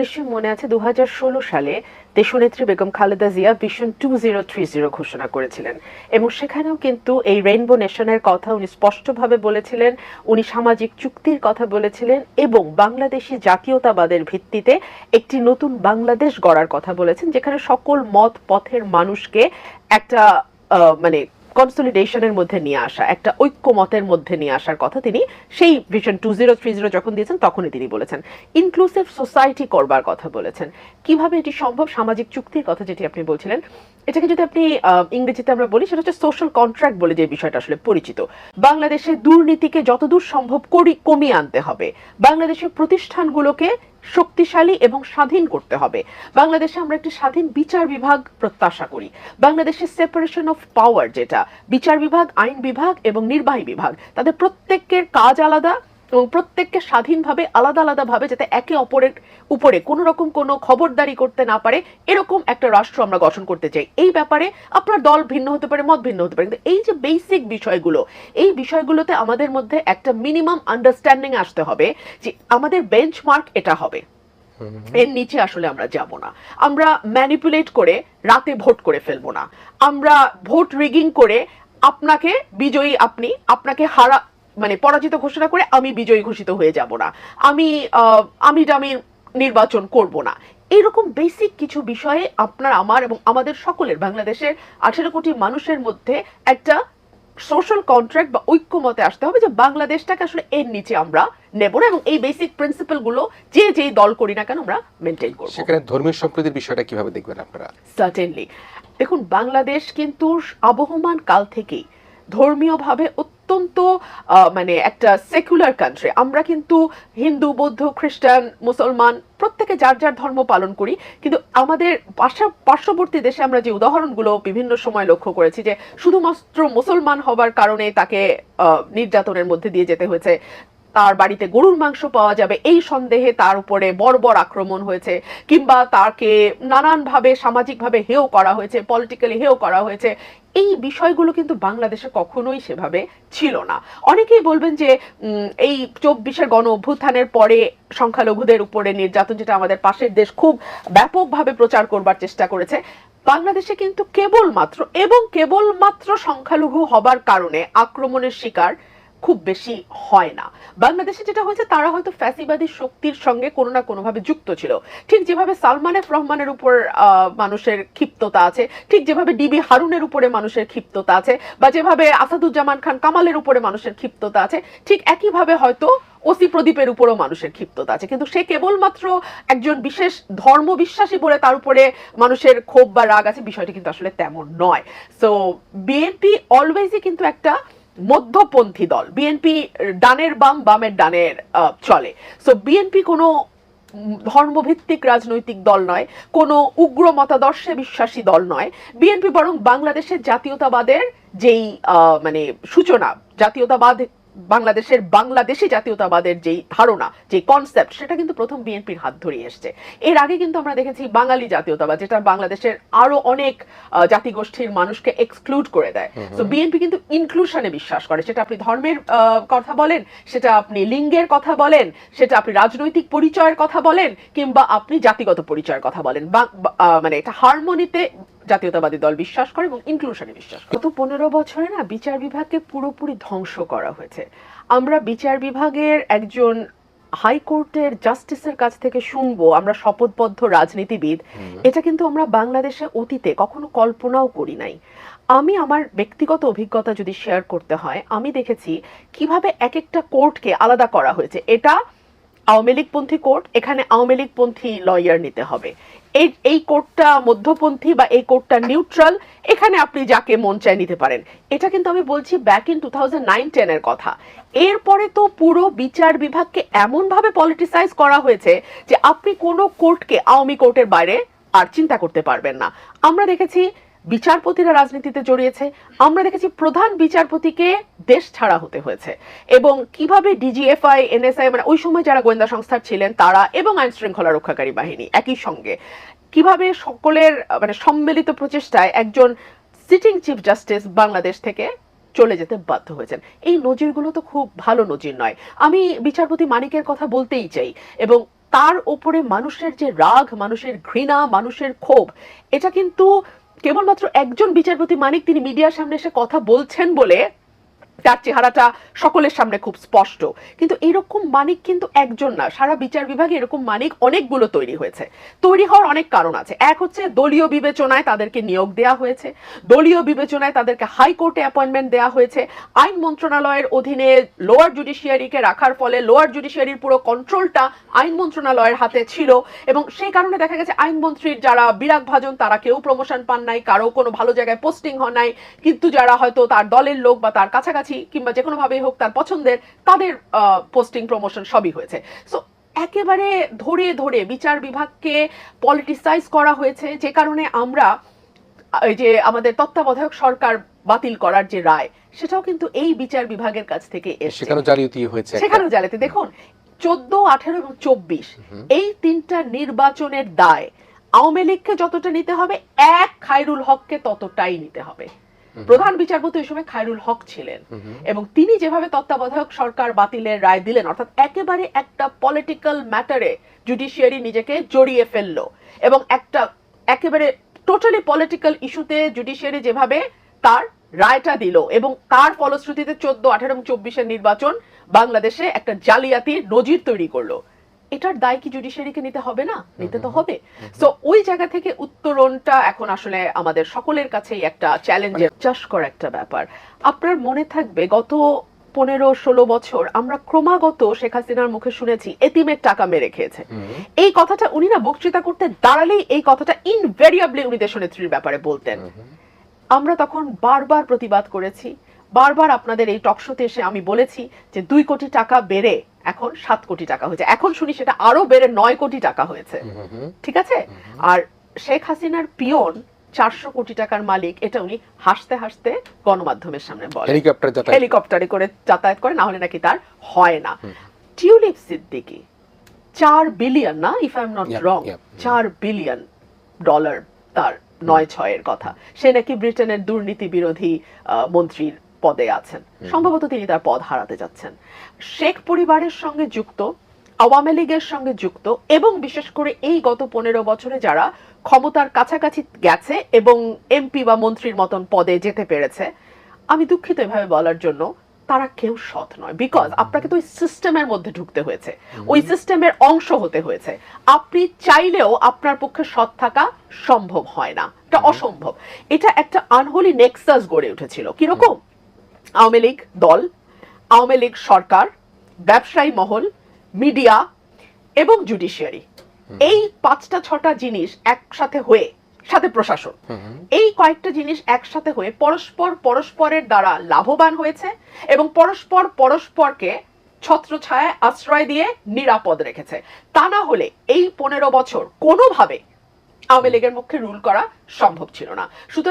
নিশ্চয়ই মনে আছে দু সালে দেশনেত্রী Begum Khaleda Zia vision two zero three zero ঘোষণা করেছিলেন। এবং সেখানেও কিন্তু এই রেইনবো নেশনের কথা উনি স্পষ্টভাবে বলেছিলেন, উনি সামাজিক চুক্তির কথা বলেছিলেন এবং বাংলাদেশি জাতীয়তাবাদের ভিত্তিতে একটি নতুন বাংলাদেশ গড়ার কথা বলেছেন, যেখানে সকল মত পথের মানুষকে একটা মানে কনসলিডেশনের মধ্যে নিয়ে আসা, একটা ঐক্যমতের মধ্যে নিয়ে আসার কথা তিনি সেই vision two zero three zero যখন দিয়েছেন, তখনই তিনি বলেছেন। ইনক্লুসিভ সোসাইটি করবার কথা বলেছেন। কীভাবে এটি সম্ভব? সামাজিক চুক্তির কথা যেটি আপনি বলছিলেন। এটাকে যদি আপনি ইংরেজিতে আমরা বলি, সেটা হচ্ছে সোশ্যাল কন্ট্রাক্ট বলে যে বিষয়টা আসলে পরিচিত। বাংলাদেশে দুর্নীতিকে যতদূর সম্ভব করি, কমিয়ে আনতে হবে। বাংলাদেশের প্রতিষ্ঠানগুলোকে শক্তিশালী এবং স্বাধীন করতে হবে। বাংলাদেশে আমরা একটি স্বাধীন বিচার বিভাগ প্রত্যাশা করি। বাংলাদেশের সেপারেশন অফ পাওয়ার যেটা, বিচার বিভাগ, আইন বিভাগ এবং নির্বাহী বিভাগ, তাদের প্রত্যেকের কাজ আলাদা এবং প্রত্যেককে স্বাধীনভাবে আলাদা আলাদা ভাবে যাতে একে অপরের উপরে কোনো রকম কোনো খবরদারি করতে না পারে এরকম একটা রাষ্ট্র আমরা গঠন করতে চাই। এই ব্যাপারে আপনার দল ভিন্ন হতে পারে মত ভিন্ন হতে পারে। কিন্তু এই যে বেসিক বিষয়গুলো এই বিষয়গুলোতে আমাদের মধ্যে একটা মিনিমাম আন্ডারস্ট্যান্ডিং আসতে হবে যে আমাদের বেঞ্চমার্ক এটা হবে। এর নিচে আসলে আমরা যাব না। আমরা ম্যানিপুলেট করে রাতে ভোট করে ফেলব না। আমরা ভোট রিগিং করে আপনাকে বিজয়ী আপনি আপনাকে হারা মানে পরাজিত ঘোষণা করে আমি বিজয়ী ঘোষিত হয়ে যাব না। আমি আহ, আমি নির্বাচন করব না। এইরকম বেসিক কিছু বিষয়ে আপনার আমার এবং আমাদের সকলের বাংলাদেশের আঠেরো কোটি মানুষের মধ্যে একটা সোশ্যাল কন্ট্রাক্ট বা ঐক্যমতে আসতে হবে যে বাংলাদেশটাকে আসলে এর নিচে আমরা নেব না এবং এই বেসিক প্রিন্সিপালগুলো যে যেই দল করি না কেন আমরা মেনটেন করব। সেখানে ধর্মীয় সম্প্রীতির বিষয়টা কীভাবে দেখবেন আপনারা? সার্টেনলি দেখুন বাংলাদেশ কিন্তু আবহমান কাল থেকেই ধর্মীয়ভাবে অত্যন্ত আহ, মানে একটা সেকুলার কান্ট্রি আমরা কিন্তু হিন্দু বৌদ্ধ খ্রিস্টান মুসলমান প্রত্যেকে যার যার ধর্ম পালন করি। কিন্তু আমাদের পার্শ্ববর্তী দেশে আমরা যে উদাহরণগুলো বিভিন্ন সময় লক্ষ্য করেছি যে শুধুমাত্র মুসলমান হবার কারণে তাকে নির্যাতনের মধ্যে দিয়ে যেতে হয়েছে। তার বাড়িতে গরুর মাংস পাওয়া যাবে। এই সন্দেহে তার উপরে বর্বর আক্রমণ হয়েছে কিংবা তাকে নানানভাবে সামাজিকভাবে হেয় করা হয়েছে পলিটিক্যালি হেয় করা হয়েছে। এই বিষয়গুলো কিন্তু বাংলাদেশে কখনোই সেভাবে ছিল না। অনেকেই বলবেন যে এই চব্বিশের গণ অভ্যুত্থানের পরে সংখ্যালঘুদের উপরে নির্যাতন, যেটা আমাদের পাশের দেশ খুব ব্যাপকভাবে প্রচার করবার চেষ্টা করেছে, বাংলাদেশে কিন্তু কেবলমাত্র এবং কেবলমাত্র সংখ্যালঘু হবার কারণে আক্রমণের শিকার খুব বেশি হয় না। বাংলাদেশে যেটা হয়েছে, তারা হয়তো ফ্যাসিবাদী শক্তির সঙ্গে কোনো না কোনোভাবে যুক্ত ছিল। ঠিক যেভাবে সালমান এফ রহমানের উপর মানুষের ক্ষিপ্ততা আছে, ঠিক যেভাবে ডিবি হারুনের উপরে মানুষের ক্ষিপ্ততা আছে, বা যেভাবে আসাদুজ্জামান খান কামালের উপরে মানুষের ক্ষিপ্ততা আছে, ঠিক একইভাবে হয়তো ওসি প্রদীপের উপরও মানুষের ক্ষিপ্ততা আছে। কিন্তু সে কেবলমাত্র একজন বিশেষ ধর্ম বিশ্বাসী বলে তার উপরে মানুষের ক্ষোভ বা রাগ আছে, বিষয়টি কিন্তু আসলে তেমন নয়। সো বিএনপি অলওয়েজই কিন্তু একটা মধ্যপন্থী দল বিএনপি ডানের বাম, বামের ডানের চলে। সো বিএনপি কোনো ধর্মভিত্তিক রাজনৈতিক দল নয়, কোনো উগ্র মতাদর্শে বিশ্বাসী দল নয়। বিএনপি বরং বাংলাদেশের জাতীয়তাবাদের যেই মানে সূচনা, জাতীয়তাবাদ বাংলাদেশের বাংলাদেশি জাতীয়তাবাদের যেই ধারণা যে কনসেপ্ট সেটা কিন্তু প্রথম বিএনপির হাত ধরিয়ে এসছে। এর আগে কিন্তু আমরা দেখেছি বাঙালি জাতীয়তাবাদ যেটা বাংলাদেশের আরও অনেক জাতিগোষ্ঠীর মানুষকে এক্সক্লুড করে দেয়। তো বিএনপি কিন্তু ইনক্লুশনে বিশ্বাস করে। সেটা আপনি ধর্মের কথা বলেন সেটা আপনি লিঙ্গের কথা বলেন সেটা আপনি রাজনৈতিক পরিচয়ের কথা বলেন কিংবা আপনি জাতিগত পরিচয়ের কথা বলেন। মানে এটা হারমোনিতে জাতীয়তাবাদী দল বিশ্বাস করে এবং ইনক্লুশনে বিশ্বাস করে। গত পনেরো বছরে না বিচার বিভাগকে পুরোপুরি ধ্বংস করা হয়েছে। আমরা বিচার বিভাগের একজন হাইকোর্টের জাস্টিসের কাছ থেকে শুনব আমরা শপথবদ্ধ রাজনীতিবিদ। এটা কিন্তু আমরা বাংলাদেশে অতীতে কখনো কল্পনাও করি নাই। আমি আমার ব্যক্তিগত অভিজ্ঞতা যদি শেয়ার করতে হয় আমি দেখেছি কীভাবে এক একটা কোর্টকে আলাদা করা হয়েছে। এটা আওয়ামী লীগপন্থী কোর্ট, এখানে আওয়ামী লীগপন্থী লয়ার নিতে হবে। এই এই কোর্টটা মধ্যপন্থী বা এই কোর্টটা নিউট্রাল এখানে আপনি যাকে মন চায় নিতে পারেন। এটা কিন্তু আমি বলছি back in two thousand nine টেনের কথা। এরপরে তো পুরো বিচার বিভাগকে এমনভাবে পলিটিসাইজ করা হয়েছে যে আপনি কোনো কোর্টকে, আওয়ামী কোর্টের বাইরে আর চিন্তা করতে পারবেন না। আমরা দেখেছি বিচারপতিরা রাজনীতিতে জড়িয়েছে। আমরা দেখেছি প্রধান বিচারপতিকে দেশ ছাড়া হতে হয়েছে। এবং কীভাবে ডিজিএফআই, এনএসআই মানে ওই সময় যারা গোয়েন্দা সংস্থার ছিলেন তারা এবং আইন শৃঙ্খলা রক্ষাকারী বাহিনী একই সঙ্গে, কীভাবে সকলের মানে সম্মিলিত প্রচেষ্টায় একজন সিটিং চিফ জাস্টিস বাংলাদেশ থেকে চলে যেতে বাধ্য হয়েছেন। এই নজিরগুলো তো খুব ভালো নজির নয়। আমি বিচারপতি মানিকের কথা বলতেই চাই। এবং তার ওপরে মানুষের যে রাগ, মানুষের ঘৃণা, মানুষের ক্ষোভ, এটা কিন্তু কেবলমাত্র একজন বিচারপতি মানিক তিনি মিডিয়ার সামনে এসে কথা বলছেন বলে তার চেহারাটা সকলের সামনে খুব স্পষ্ট। কিন্তু এরকম মানিক কিন্তু একজন না। সারা বিচার বিভাগে এরকম মানিক অনেকগুলো তৈরি হয়েছে। তৈরি হওয়ার অনেক কারণ আছে। এক হচ্ছে দলীয় বিবেচনায় তাদেরকে নিয়োগ দেওয়া হয়েছে। দলীয় বিবেচনায় তাদেরকে হাইকোর্টে অ্যাপয়েন্টমেন্ট দেওয়া হয়েছে। আইন মন্ত্রণালয়ের অধীনে লোয়ার জুডিশিয়ারিকে রাখার ফলে লোয়ার জুডিশিয়ারির পুরো কন্ট্রোলটা আইন মন্ত্রণালয়ের হাতে ছিল। এবং সেই কারণে দেখা গেছে আইনমন্ত্রীর যারা বিরাগ ভাজন, তারা কেউ প্রমোশন পান নাই, কারও কোনো ভালো জায়গায় পোস্টিং হন নাই। কিন্তু যারা হয়তো তার দলের লোক বা তার কাছাকাছি কিংবা যে কোনোভাবেই হোক তার পছন্দের তাদের পোস্টিং প্রমোশন সবই হয়েছে। সো একেবারে ধরে ধরে বিচার বিভাগকে পলিটিসাইজ করা হয়েছে যে কারণে আমরা এই যে আমাদের তত্ত্বাবধায়ক সরকার বাতিল করার যে রায় সেটাও কিন্তু এই বিচার বিভাগের কাছ থেকে এসেছে। সেখানেও জালিয়াতি হয়েছে। সেখানেও জালাতে দেখুন চোদ্দ আঠেরো এবং চব্বিশ এই তিনটা নির্বাচনের দায় আওয়ামী লীগকে যতটা নিতে হবে এক খায়রুল হককে ততটাই নিতে হবে। প্রধান বিচারপতি ওই সময় খায়রুল হক ছিলেন। এবং তিনি যেভাবে তত্ত্বাবধায়ক সরকার বাতিলের রায় দিলেন অর্থাৎ একেবারে একটা পলিটিক্যাল ম্যাটারে জুডিশিয়ারি নিজেকে জড়িয়ে ফেলল এবং একটা একেবারে টোটালি পলিটিক্যাল ইস্যুতে জুডিশিয়ারি যেভাবে তার রায়টা দিল এবং তার ফলশ্রুতিতে চোদ্দ আঠারো এবং চব্বিশের নির্বাচন বাংলাদেশে একটা জালিয়াতির নজির তৈরি করল। এটার দায় কি জুডিশিয়ারিকে নিতে হবে না? নিতে তো হবে। তো ওই জায়গা থেকে উত্তরণটা এখন আসলে আমাদের সকলের কাছেই একটা চ্যালেঞ্জের চাষ করা একটা ব্যাপার। আপনার মনে থাকবে গত পনেরো ষোলো বছর আমরা ক্রমাগত শেখ হাসিনার মুখে শুনেছি এতিমের টাকা মেরে খেয়েছে। এই কথাটা উনি না বক্তৃতা করতে দাঁড়ালেই এই কথাটা ইনভেরিয়াবলি উনি দেশ নেত্রীর ব্যাপারে বলতেন। আমরা তখন বারবার প্রতিবাদ করেছি বারবার আপনাদের এই টকশোতে এসে আমি বলেছি যে দুই কোটি টাকা বেড়ে এখন সাত কোটি টাকা হয়েছে। এখন শুনি সেটা আরও বেড়ে নয় কোটি টাকা হয়েছে। ঠিক আছে? আর শেখ হাসিনার পিয়ন চারশো কোটি টাকার মালিক এটা উনি হাসতে হাসতে গণমাধ্যমের সামনে বলেন। হেলিকপ্টার করে যাতায়াত করে না হলে নাকি তার হয় না। টিউলিপ সিদ্দিকি চার বিলিয়ন না? If I am not wrong চার বিলিয়ন ডলার তার নয় ছয়ের কথা। সে নাকি ব্রিটেনের দুর্নীতি বিরোধী মন্ত্রীর পদে আছেন। সম্ভবত তিনি তার পদ হারাতে যাচ্ছেন। শেখ পরিবারের সঙ্গে যুক্ত আওয়ামী লীগের সঙ্গে যুক্ত এবং বিশেষ করে এই গত পনেরো বছরে যারা ক্ষমতার কাছাকাছি গেছে এবং এমপি বা মন্ত্রীর মতন পদে যেতে পেরেছে আমি দুঃখিত এভাবে বলার জন্য তারা কেউ সৎ নয়। বিকজ আপনাকে তো ওই সিস্টেমের মধ্যে ঢুকতে হয়েছে। ওই সিস্টেমের অংশ হতে হয়েছে। আপনি চাইলেও আপনার পক্ষে সৎ থাকা সম্ভব হয় না। এটা অসম্ভব। এটা একটা আনহোলি নেক্সাস গড়ে উঠেছিল। কীরকম? আওয়ামী লীগ দল আওয়ামী লীগ সরকার ব্যবসায়ী মহল মিডিয়া এবং জুডিশিয়ারি। এই পাঁচটা ছটা জিনিস একসাথে হয়ে সাথে প্রশাসন। এই কয়েকটা জিনিস একসাথে হয়ে পরস্পর পরস্পরের দ্বারা লাভবান হয়েছে এবং পরস্পর পরস্পরকে ছত্রছায়া আশ্রয় দিয়ে নিরাপদ রেখেছে। তা না হলে এই পনেরো বছর কোনোভাবে আওয়ামী লীগের পক্ষে রুল করা সম্ভব ছিল না। সুতরাং